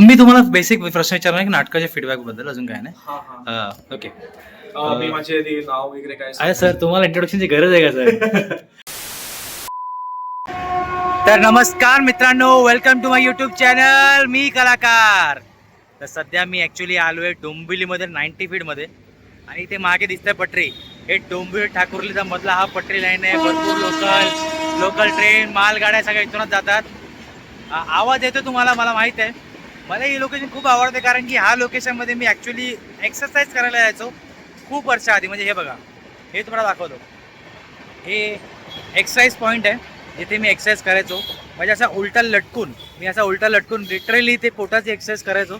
मी तुम्हाला बेसिक प्रश्न विचारणार की नाटकाच्या फीडबॅकबद्दल अजून काय नाही? ओके मी माझे नाव वगैरे काय अरे सर तुम्हाला इंट्रोडक्शनची गरज आहे का सर? तर नमस्कार मित्रांनो welcome to my YouTube channel मी कलाकार. तर सध्या मी ॲक्च्युली आलो आहे डोंबिवलीमध्ये नाईन्टी फीटमध्ये आणि इथे मागे दिसतंय पटरी. हे डोंबिवली ठाकुर्लीचा मधला हा पटरी लाईन आहे. भरपूर लोकल लोकल ट्रेन मालगाड्या सगळ्या इथूनच जातात. आवाज येतो तुम्हाला मला माहीत आहे. मला ही लोकेशन खूप आवडते कारण की ह्या लोकेशनमध्ये मी ॲक्च्युली एक्सरसाइज करायला यायचो खूप वर्षाआधी. म्हणजे हे बघा हे तुम्हाला दाखवतो. हे एक्सरसाइज पॉईंट आहे जिथे मी एक्सरसाइज करायचो. म्हणजे असा उलटा लटकून मी असा उलटा लटकून लिटरली ते पोटाची एक्सरसाइज करायचो.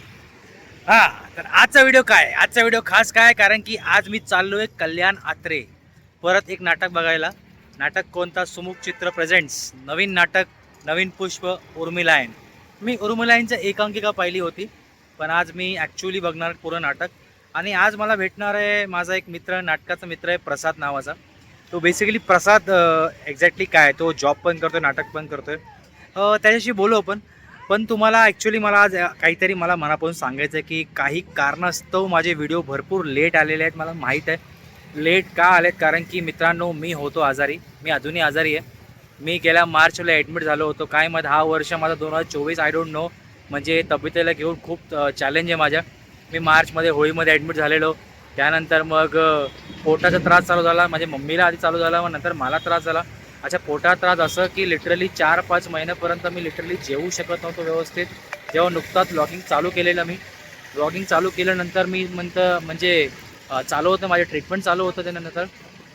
हां तर आजचा व्हिडिओ काय? आजचा व्हिडिओ खास काय? कारण की आज मी चाललो आहे कल्याण आत्रे. परत एक नाटक बघायला. नाटक कोणता? सुमुख चित्र प्रेझेंट्स नवीन नाटक नवीन पुष्प उर्मिलायन मी उर्मिलायनचं एकांकिका पाहिली होती पण आज मी ॲक्च्युली बघणार पुरं नाटक. आणि आज मला भेटणार आहे माझा एक मित्र नाटकाचा मित्र आहे प्रसाद नावाचा. तो बेसिकली प्रसाद एक्झॅक्टली काय आहे, तो जॉब पण करतो नाटक पण करतोय. आहे त्याच्याशी बोलू आपण. पण तुम्हाला ॲक्च्युली मला आज काहीतरी मला मनापासून सांगायचं आहे की काही कारणास्तव माझे व्हिडिओ भरपूर लेट आलेले आहेत मला माहीत आहे. लेट का आलेत? कारण की मित्रांनो मी होतो आजारी. मी अजूनही आजारी आहे. मी गेल्या मार्चला ॲडमिट झालो होतो. काय मग हा वर्ष माझा दोन हजार चोवीस आय डोंट नो म्हणजे तब्येतीला घेऊन खूप चॅलेंज आहे माझ्या. मी मार्चमध्ये होळीमध्ये ॲडमिट झालेलो. त्यानंतर मग पोटाचा त्रास चालू झाला. माझ्या मम्मीला आधी चालू झाला मग नंतर मला त्रास झाला. अच्छा पोटात त्रास असं की लिटरली चार पाच महिन्यापर्यंत मी लिटरली जेवू शकत नव्हतो व्यवस्थित. जेव्हा नुकताच ब्लॉगिंग चालू केलेलं मी. ब्लॉगिंग चालू केल्यानंतर मी म्हणतं म्हणजे चालू होतं. माझे ट्रीटमेंट चालू होतं त्यानंतर.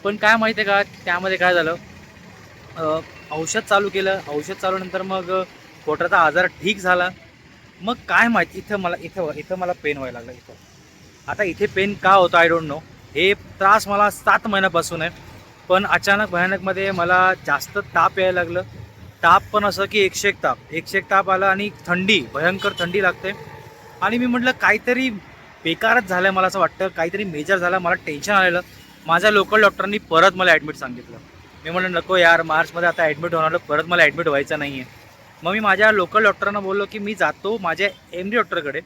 पण काय माहिती आहे का त्यामध्ये काय झालं? औषध चालू केलं. औषध चालू नंतर मग पोटाचा आजार ठीक झाला. मग काय माहिती इथं मला इथं इथं मला पेन व्हायला लागलं इथं. आता इथे पेन का होतं आय डोंट नो हे त्रास मला सात महिन्यापासून आहे. पण अचानक भयानकमध्ये मला जास्त ताप यायला लागलं. ताप पण असं की एकशे एक ताप. एकशे एक ताप आला आणि थंडी भयंकर थंडी लागते. आणि मी म्हटलं काहीतरी बेकारच झालं मला असं वाटतं. काहीतरी मेजर झालं. मला टेन्शन आलेलं. माझ्या लोकल डॉक्टरांनी परत मला ॲडमिट सांगितलं. मी म्हटलं नको यार मार्चमध्ये आता ॲडमिट होणार परत मला ॲडमिट व्हायचं नाही आहे मग मी माझ्या लोकल डॉक्टरांना बोललो की मी जातो माझ्या एम डी डॉक्टरकडे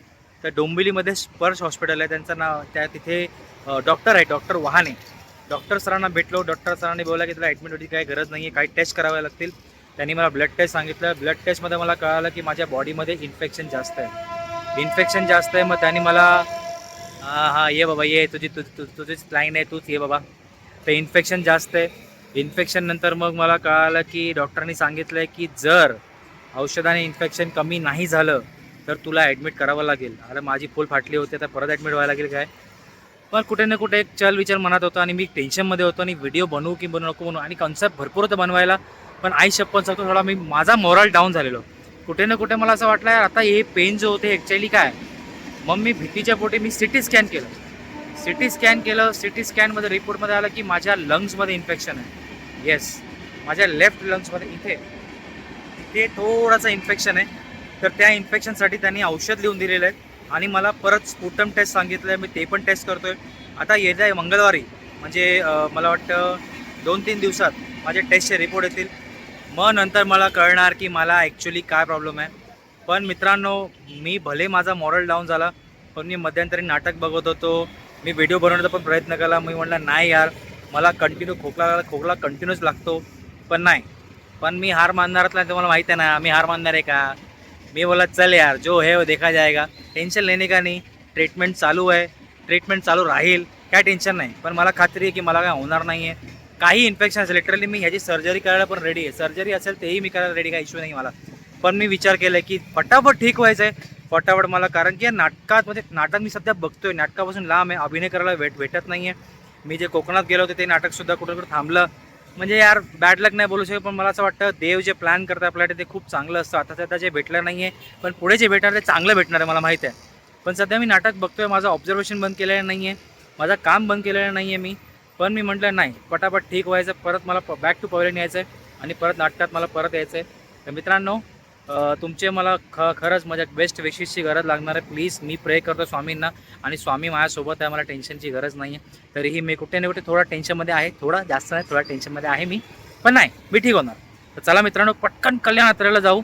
तर डोंबिवलीमध्ये स्पर्श हॉस्पिटल आहे त्यांचं नाव त्या तिथे डॉक्टर आहे डॉक्टर वहाने. डॉक्टर सरांना भेटलो डॉक्टर सरांनी बोलला की तुला ॲडमिट होती काही गरज नाही आहे काही टेस्ट करावे लागतील. त्यांनी मला ब्लड टेस्ट सांगितलं. ब्लड टेस्टमध्ये मला कळालं की माझ्या बॉडीमध्ये इन्फेक्शन जास्त आहे. इन्फेक्शन जास्त आहे मग त्यांनी मला हां हां ये बाबा ये तुझी तु तु तुझीच लाईन आहे तूच ये बाबा. तर इन्फेक्शन जास्त आहे. इन्फेक्शन नंतर मग मला कळालं की डॉक्टरांनी सांगितलं आहे की जर औषधाने इन्फेक्शन कमी नाही झालं तर तुला ॲडमिट करावं लागेल. अरे माझी फुल फाटली होती तर परत ॲडमिट व्हायला लागेल काय? पण कुठे ना कुठे एक चल विचार मनात होता आणि मी टेन्शनमध्ये होतो आणि व्हिडिओ बनवू की बनवू नको बनवू आणि कॉन्सेप्ट भरपूर होतं बनवायला. पण आई शप्पन सांगतो थोडा मी माझा मोरल डाऊन झालेलो. कुठे ना कुठे मला असं वाटलं यार आता हे पेन जो होते ॲक्च्युली काय? मग मी भीतीच्या पोटी मी सी टी स्कॅन केलं. सी टी स्कॅन केलं सी टी स्कॅनमध्ये रिपोर्टमध्ये आलं की माझ्या लंग्समध्ये इन्फेक्शन आहे. येस माझ्या लेफ्ट लंग्समध्ये इथे इथे थोडासा इन्फेक्शन आहे. तर त्या इन्फेक्शनसाठी त्यांनी औषध लिहून दिलेलं आहे. आणि मला परत स्पुटम टेस्ट सांगितलं आहे मी ते पण टेस्ट करतो आहे आता येत्या आहे मंगळवारी म्हणजे मला वाटतं दोन तीन दिवसात माझे टेस्टचे रिपोर्ट येतील. मग नंतर मला कळणार की मला ॲक्च्युली काय प्रॉब्लेम आहे. पण मित्रांनो मी भले माझा मॉरल डाऊन झाला पण मी मध्यंतरी नाटक बघत होतो. मी व्हिडिओ बनवण्याचा पण प्रयत्न केला. मी म्हटलं नाही यार मला कंटिन्यू खोकला खोकला कंटिन्यूच लागतो पण नाही. पण मी हार मानणारच नाही तुम्हाला माहीत आहे ना मी हार मानणार आहे का? मी बोला चल यार जो है वो हो, देखा जाएगा. टेन्शन लेने का नाही ट्रीटमेंट चालू आहे. ट्रीटमेंट चालू राहील काय टेन्शन नाही. पण मला खात्री आहे की मला काय होणार नाही आहे. काही इन्फेक्शन असेल लिटरली मी ह्याची सर्जरी करायला पण रेडी आहे. सर्जरी असेल तेही मी करायला रेडी काय इश्यू नाही मला. पण मी विचार केला की फटाफट ठीक व्हायचं आहे फटाफट मला कारण की या नाटकात म्हणजे नाटक मी सध्या बघतोय. नाटकापासून लांब आहे. अभिनय करायला भेट भेटत नाही आहे मी जे कोकणात गेलो होते ते नाटकसुद्धा कुठं कुठं थांबलं. म्हणजे यार बॅड लक नाही बोलू शकत पण मला असं वाटतं देव जे प्लॅन करतं आपल्याला ते खूप चांगलं असतं. आता सध्या जे भेटलं नाही आहे पण पुढे जे भेटणार ते चांगलं भेटणार आहे मला माहीत आहे. पण सध्या मी नाटक बघतोय माझं ऑब्झर्वेशन बंद केलेलं नाही आहे माझं काम बंद केलेलं नाही आहे मी. पण मी म्हटलं नाही पटापट ठीक व्हायचं परत मला बॅक टू पवेलियन यायचं आहे आणि परत नाटकात मला परत यायचं आहे तर मित्रांनो तुमचे मला ख खरंच माझ्या बेस्ट विशेसची गरज लागणार आहे. प्लीज मी प्रे करतो स्वामींना आणि स्वामी माझ्यासोबत आहे मला टेन्शनची गरज नाही आहे तरीही मी कुठे ना कुठे थोडा टेन्शनमध्ये आहे थोडा जास्त नाही थोडा टेन्शनमध्ये आहे मी. पण नाही मी ठीक होणार. तर चला मित्रांनो पटकन कल्याण यात्रेला जाऊ.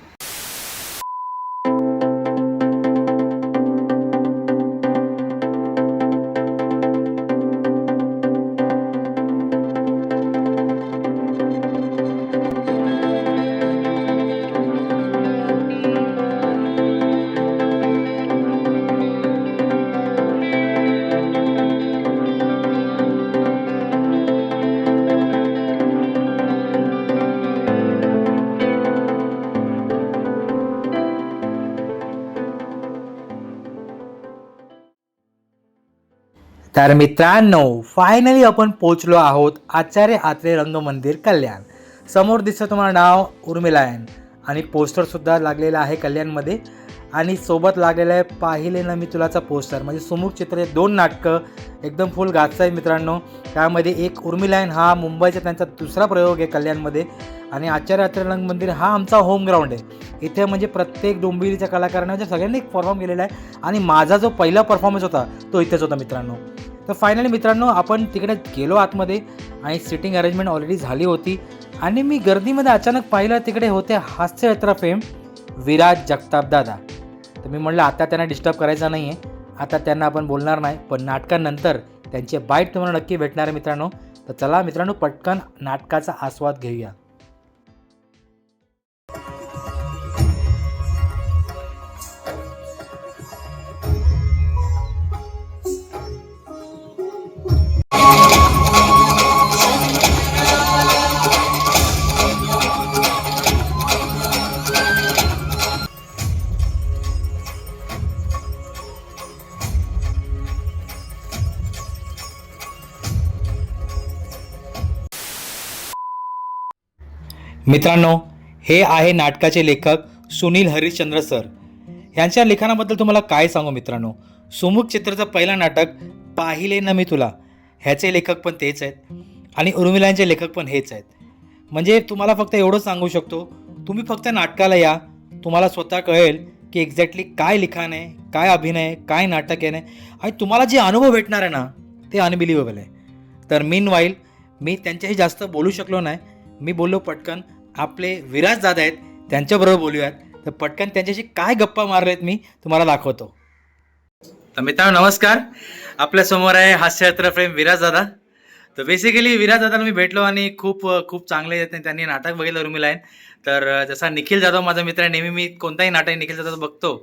तर मित्रांनो फायनली आपण पोचलो आहोत आचार्य आत्रे रंगमंदिर कल्याण. समोर दिसतं तुम्हाला नाव उर्मिलायन. आणि पोस्टरसुद्धा लागलेलं आहे कल्याणमध्ये. आणि सोबत लागलेलं आहे पाहिले ना मी तुलाचा पोस्टर म्हणजे सुमुख चित्र दोन नाटकं एकदम फुल गाजचं आहे मित्रांनो. त्यामध्ये एक उर्मिलायन हा मुंबईचा त्यांचा दुसरा प्रयोग आहे कल्याणमध्ये. आणि आचार्य आत्रे रंगमंदिर हा आमचा होम ग्राउंड आहे. इथे म्हणजे प्रत्येक डोंबिवलीच्या कलाकारांना म्हणजे सगळ्यांनी एक परफॉर्म केलेला आहे. आणि माझा जो पहिला परफॉर्मन्स होता तो इथेच होता मित्रांनो. तर फायनली मित्रांनो आपण तिकडे गेलो आतमध्ये आणि सिटिंग अरेंजमेंट ऑलरेडी झाली होती. आणि मी गर्दीमध्ये अचानक पाहिलं तिकडे होते हास्ययात्रा फेम विराज जगताप दादा. तर मी म्हटलं आता त्यांना डिस्टर्ब करायचं नाही आहे आता त्यांना आपण बोलणार नाही पण नाटकानंतर त्यांचे बाईट तुम्हाला नक्की भेटणार आहे मित्रांनो. तर चला मित्रांनो पटकन नाटकाचा आस्वाद घेऊया. मित्रांनो हे आहे नाटकाचे लेखक सुनील हरिश्चंद्र सर. यांच्या लिखाणाबद्दल तुम्हाला काय सांगू मित्रांनो? सुमुख चित्रचं पहिलं नाटक पाहिले ना मी तुला. ह्याचे लेखक पण तेच आहेत. आणि उर्मिलांचे लेखक पण हेच आहेत. म्हणजे तुम्हाला फक्त एवढंच सांगू शकतो तुम्ही फक्त नाटकाला या. तुम्हाला स्वतः कळेल की एक्झॅक्टली काय लिखाण आहे काय अभिनय काय नाटक आहे. ना आणि तुम्हाला जे अनुभव भेटणार आहे ना ते अनबिलिव्हेबल आहे. तर मीन वाईल मी त्यांच्याशी जास्त बोलू शकलो नाही. मी बोललो पटकन आपले विराज दादा आहेत त्यांच्याबरोबर बोलूयात. तर पटकन त्यांच्याशी काय गप्पा मारलेत मी तुम्हाला दाखवतो. तर मित्रांनो नमस्कार. आपल्यासमोर आहे हास्ययात्रा प्रेम विराज दादा. तर बेसिकली विराज दादाला मी भेटलो आणि खूप खूप चांगले त्यांनी नाटक बघितलं उर्मिला आहे. तर जसा निखिल जाधव माझा मित्र आहे नेहमी मी कोणताही नाटक निखिल जाधव बघतो.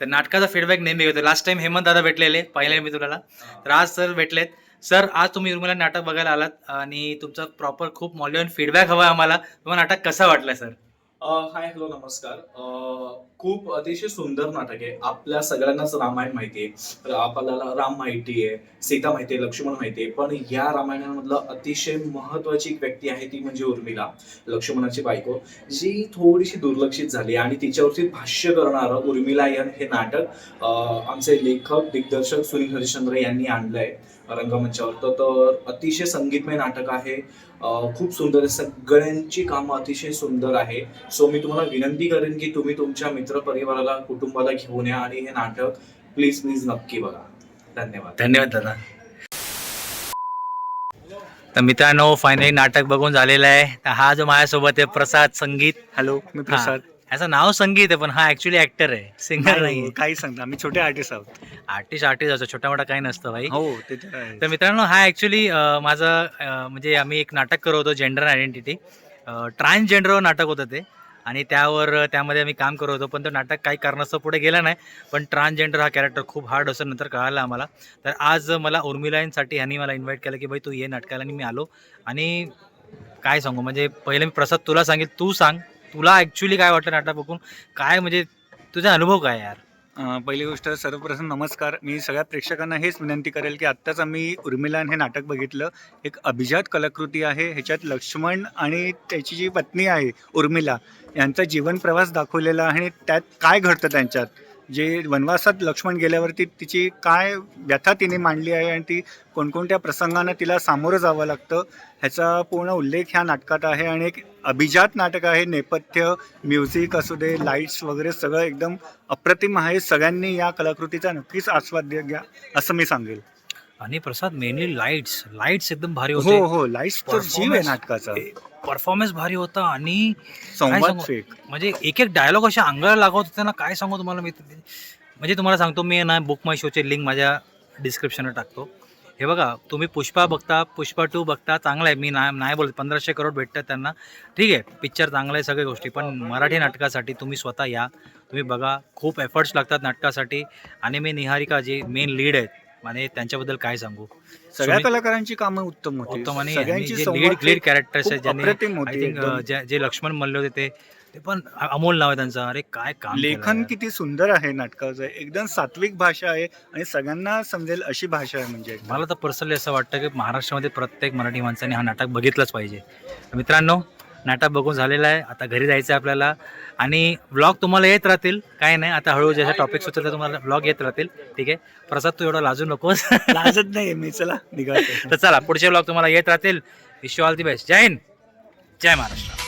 तर नाटकाचा फीडबॅक नेहमी घेतो. लास्ट टाइम हेमंत दादा भेटलेले पाहिले मी तुम्हाला. तर आज सर भेटलेत. सर आज तुम्ही उर्मिला नाटक बघायला आलात आणि तुमचा प्रॉपर खूप मौल्यवान फीडबॅक हवा आम्हाला. तुम्हाला नाटक कसा वाटलं सर? हाय हॅलो नमस्कार. खूप अतिशय सुंदर नाटक आहे. आपल्या सगळ्यांनाच रामायण माहिती आहे. आपल्याला राम माहिती आहे सीता माहिती आहे लक्ष्मण माहिती आहे. पण या रामायणामधलं अतिशय महत्वाची एक व्यक्ती आहे ती म्हणजे उर्मिला लक्ष्मणाची बायको जी थोडीशी दुर्लक्षित झाली आणि तिच्यावरती भाष्य करणारं उर्मिला यन हे नाटक आमचे लेखक दिग्दर्शक सुनील हरिश्चंद्र यांनी आणलंय. रंगमंचावर तर तर अतिशय संगीतमय नाटक आहे. खूप सुंदर आहे. सगळ्यांची कामं अतिशय सुंदर आहे. सो मी तुम्हाला विनंती करेन की तुम्ही तुमच्या मित्र परिवाराला कुटुंबाला घेऊन या आणि हे नाटक प्लीज प्लीज नक्की बघा. धन्यवाद. धन्यवाद दादा. तर मित्रांनो फायनली नाटक बघून झालेलं आहे. तर हा जो माझ्यासोबत आहे प्रसाद संगीत. हॅलो मी प्रसाद. याचं नाव संगीत आहे पण हा ऍक्च्युली ऍक्टर आहे. सिंगर नाही नाही काही सांगता आम्ही छोटे आर्टिस्ट आहोत. आर्टिस्ट आर्टिस्ट असतो छोटा मोठा काही नसतं भाई. हो ते तर आहे. तर मित्रांनो हा ॲक्च्युली माझं अं, म्हणजे आम्ही एक नाटक करत होतो जेंडर आयडेंटिटी ट्रान्सजेंडर नाटक होतं ते. आणि त्यावर अं, त्यामध्ये आम्ही काम करत होतो पण तो नाटक काही कारणास्तव पुढे गेला नाही. पण ट्रान्सजेंडर हा कॅरेक्टर खूप हार्ड असं नंतर कळालं आम्हाला. तर आज मला उर्मिलांसाठी ह्यांनी मला इन्व्हाइट केलं की भाई तू ये नाटकाला आणि मी आलो. आणि काय सांगू म्हणजे पहिले मी प्रसाद तुला सांगेल तू सांग. तुला ॲक्च्युली काय वाटलं नाटक बघून? काय म्हणजे तुझा अनुभव काय यार? अं, पहिली गोष्ट सर्वप्रथम नमस्कार. मी सगळ्या प्रेक्षकांना हेच विनंती करेल की आत्ताच आम्ही उर्मिलान हे नाटक बघितलं. एक अभिजात कलाकृती आहे ह्याच्यात लक्ष्मण आणि त्याची जी पत्नी आहे उर्मिला यांचा जीवन प्रवास दाखवलेला आहे आणि त्यात काय घडतं त्यांच्यात? जे वनवासात लक्ष्मण गेल्यावरती तिची काय व्यथा तिने मांडली आहे आणि ती कोणकोणत्या प्रसंगांना तिला सामोरं जावं लागतं ह्याचा पूर्ण उल्लेख ह्या नाटकात आहे. आणि एक अभिजात नाटक आहे नेपथ्य म्युझिक असू दे लाईट्स वगैरे सगळं एकदम अप्रतिम आहे. सगळ्यांनी या कलाकृतीचा नक्कीच आस्वाद घ्या असं मी सांगेल. आणि प्रसाद मेनली लाईट्स लाईट्स एकदम भारी हो होते. हो लाईट्स तर जीव आहे नाटकाचा. परफॉर्मन्स भारी होता आणि संवाद सांगू? फेक म्हणजे एक एक डायलॉग अशा अंगाला लागत होते ना काय सांगू तुम्हाला मी? म्हणजे तुम्हाला सांगतो मी ना बुक माय शोचे लिंक माझ्या डिस्क्रिप्शनवर टाकतो. हे बघा तुम्ही पुष्पा बघता पुष्पा टू बघता चांगलं आहे. मी नाही नाही बोलत पंधराशे करोड भेटतात त्यांना. ठीक आहे पिक्चर चांगला आहे सगळ्या गोष्टी पण मराठी नाटकासाठी तुम्ही स्वतः या. तुम्ही बघा खूप एफर्ट्स लागतात नाटकासाठी. आणि मी निहारिका जे मेन लीड आहेत. म्हणजे त्यांच्याबद्दल काय सांगू? सगळ्या कलाकारांची कामं उत्तम होती उत्तम आणि लीड कॅरेक्टर्स आहेत ज्यांनी. जे लक्ष्मण मल्ले होते ते ते पण अमोल नाव आहे त्यांचं अरे काय काम लेखन. किती सुंदर आहे नाटकाचं एकदम सात्विक भाषा आहे आणि सगळ्यांना समजेल अशी भाषा आहे म्हणजे. मला तर पर्सनली असं वाटतं की महाराष्ट्रामध्ये प्रत्येक मराठी माणसाने हा नाटक बघितलंच पाहिजे मित्रांनो नाटक बघून झालेलं आहे. आता घरी जायचं आहे आपल्याला. आणि ब्लॉग तुम्हाला येत राहतील. काय नाही आता हळूहळू जसे टॉपिक सुचले तुम्हाला ब्लॉग येत राहतील. ठीक आहे? प्रसाद तू एवढा लाजू नकोस. लाजत नाही मी. चला निघालो तर चला पुढचे ब्लॉग तुम्हाला येत राहतील. विश ऑल दी बेस्ट जय हिंद. जय महाराष्ट्र.